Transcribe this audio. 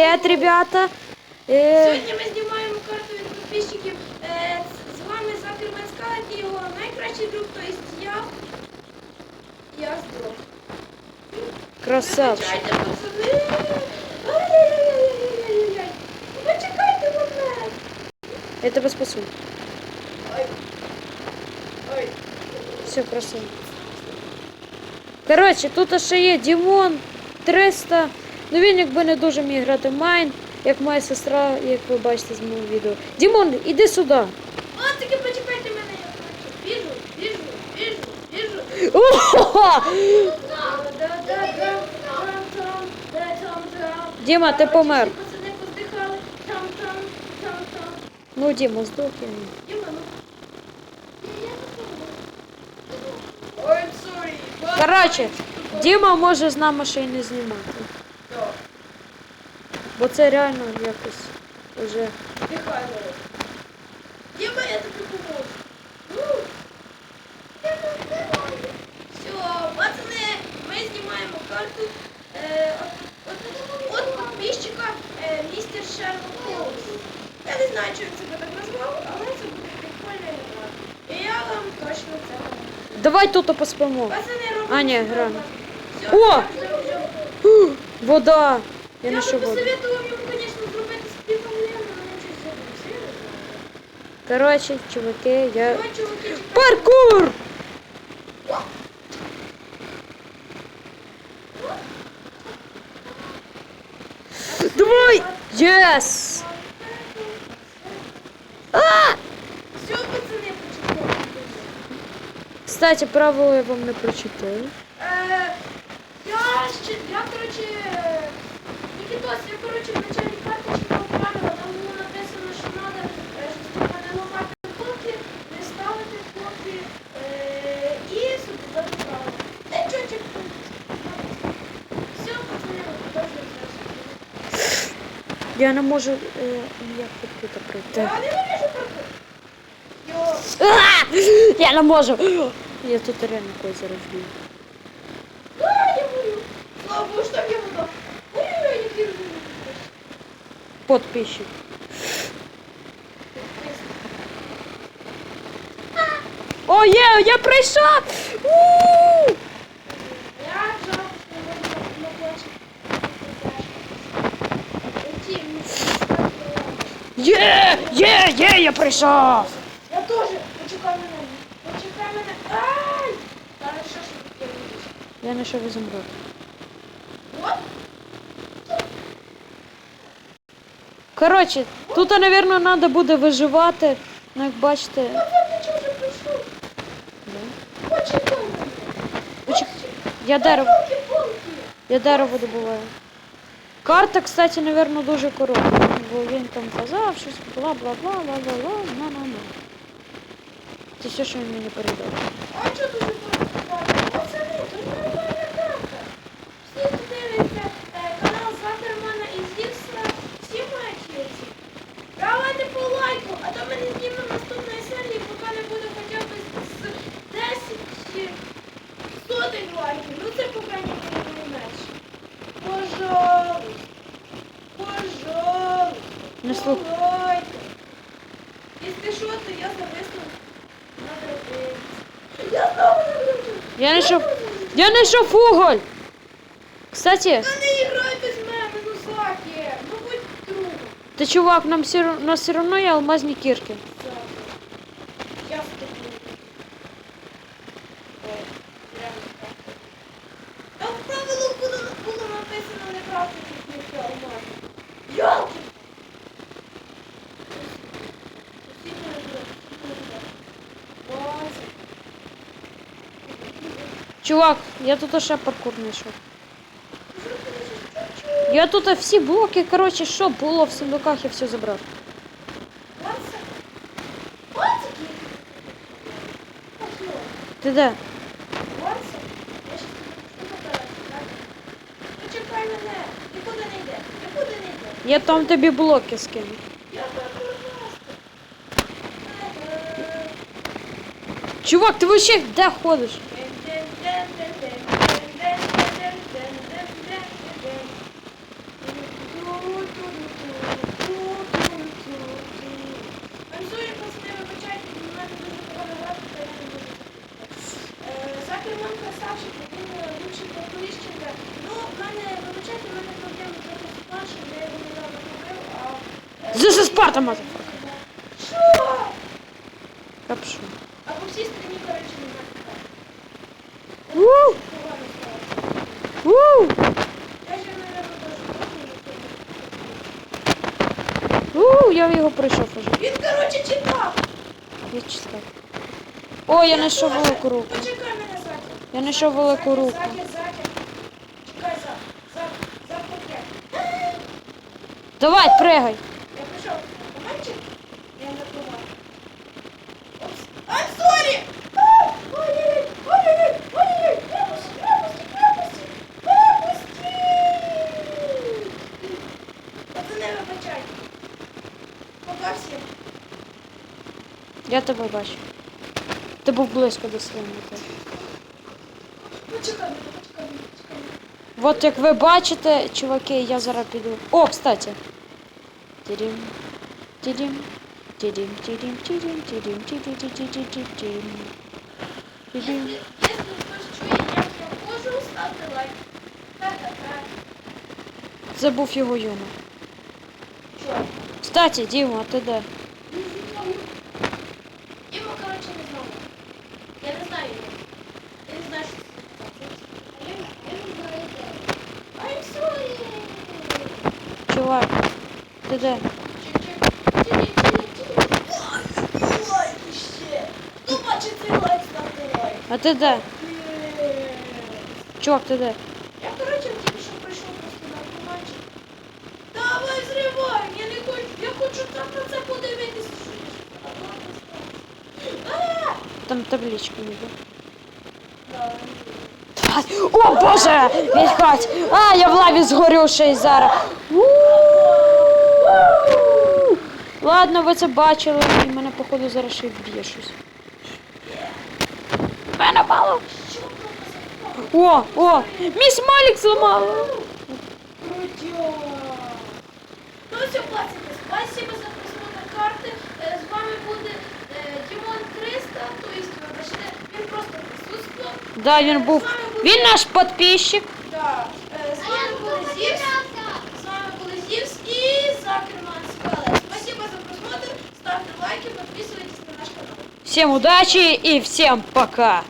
Привіт, ребята. Е, Сьогодні ми знімаємо карту від підписчиків. Е, з вами Закермен Скалет і його найкращий друг, то есть я. Я здоров. красавчик. Вибачайте, пацани. Ай-яй-яй-яй-яй-яй-яй. Ви чекайте мене. Я тебе спасу. Ой. Ой. Все, красиво. Коротше, тут ще є Дімон 300. Ну він якби не дуже міг грати в Майн, як моя сестра, як ви бачите з мого відео. Дімон, іди сюди. О, таки почекайте мене, я хочу. Біжу, біжу, біжу, біжу. Ого! Діма, ти помер. Ну, Діма, здохни. Діма, ну. Короче, Діма може з нами ще й не знімати. Бо це реально якось вже. Дихай, Лора. Діма, я тобі поможу. Ну. Все, пацани, ми знімаємо карту е, от, підписчика е, містер Шерлок Холмс. Я не знаю, чого він себе так назвав, але це буде прикольна гра. І я вам точно це говорю. Давай тут поспимо. Пацани, робимо. А, ні. Все, О! Вода. Я не шоводу. Посоветовала ему, конечно, зробити співомлення, але щось запросили. Короче, чуваки, я... Давай, чуваки, Паркур! Давай! Єс! А! Все, пацани, почитали. Кстати, правила я вам не прочитаю. ось, коротше, в начальній карточці поправила, там було написано, що треба наливати кофі, не ставити кофі е, і собі забрали. Та чого чи типу, Все, пацани, продовжуємо зараз. Я не можу е, як купити пройти. Я не можу пройти. Я не можу. Я тут реально когось зароблю. Да, я говорю. Слава Богу, что я подписчик. О, є, я прийшов! У-у-у! Є, є, є, я прийшов! Я теж! Почекай мене! Почекай мене! Ай! Та не що ж Я не що ви Коротше, тут, напевно, треба буде виживати. Ну, як бачите. Я дерево. Я дерево добуваю. Карта, кстати, напевно, дуже коротка. Бо він там казав, щось бла-бла-бла-бла-бла-бла, на-на-на. Це все, що він мені передав. А чого тут коротко? Оце Не. Якщо що, то я зависну на драбинці. Я знову на драбинці. Я знайшов. Я знайшов уголь! Кстати, Та не грайте з мене, ну Заки. Ну будь другом. ти чувак, нам все, ра- у нас все одно є алмазні кірки. Заки. Я з тобою. О, прямо так. Там в правилах було, було написано не красти кірки алмази. Чувак, я тут ще паркур знайшов. Я тут всі блоки, коротше, що було в сундуках, я все забрав. Оце. Оцики. Ось його. Ти де? Оце. Я щас тобі покажу, так? Почекай мене. Нікуди не йде. Нікуди не йде. Я там тобі блоки скину. Я так Е, Чувак, ти вообще де ходиш? Е, This is Що? Капшу. А по всій стороні, коротше, не знаю. Вуу! Погано стало. Я його пройшов уже. Він, коротше, читав. Я читав. О, я знайшов велику руку. Почекай мене, Закер. Я знайшов велику руку. Закер, Закер. Чекай, Зак. Зак, Зак, Давай, пригай. Тебе бачу. Ти був близько до своєї мети. Почекай почекай почекай. От як ви бачите, чуваки, я зараз піду. О, кстати. Тірім. Тірім. Тірім, тірім, тірім, тірім, тірім, тірім, тірім, тірім. Якщо хтось чує, як я ходжу, ставте лайк. Ха-ха-ха. Це був його юмор. Кстати, Діма, ти де? Його, коротше, не знаю. Я не знаю його. Я не знаю, що це. Я, я не знаю, де. I'm Чувак, ти де? Бачить цей лайк, ставте лайк. А ти де? Є. Чувак, ти де? Я, коротше, тільки що прийшов просто на автоматчик. Давай зривай, я не хочу, я хочу так на це подивитися. Там табличка ніби. Да, О, Боже! Відходь! А, я в лаві згорю ще й зараз. У-у-у! Ладно, ви це бачили, і мене, походу, зараз ще й вб'є щось. Мене мало. О, о! Міс Малік зламала! Ну все, пацаны, спасибо за просмотр карти. Е, З вами буде е, Дімон 300, то есть, вибачте, він просто присутствував. Да, він був. Він наш підписчик. Да. Е, З вами були Зівс. І Закерман Спеле. Спасибо за просмотр. Ставте лайки, підписуйтесь на наш канал. Всем удачи и всем пока!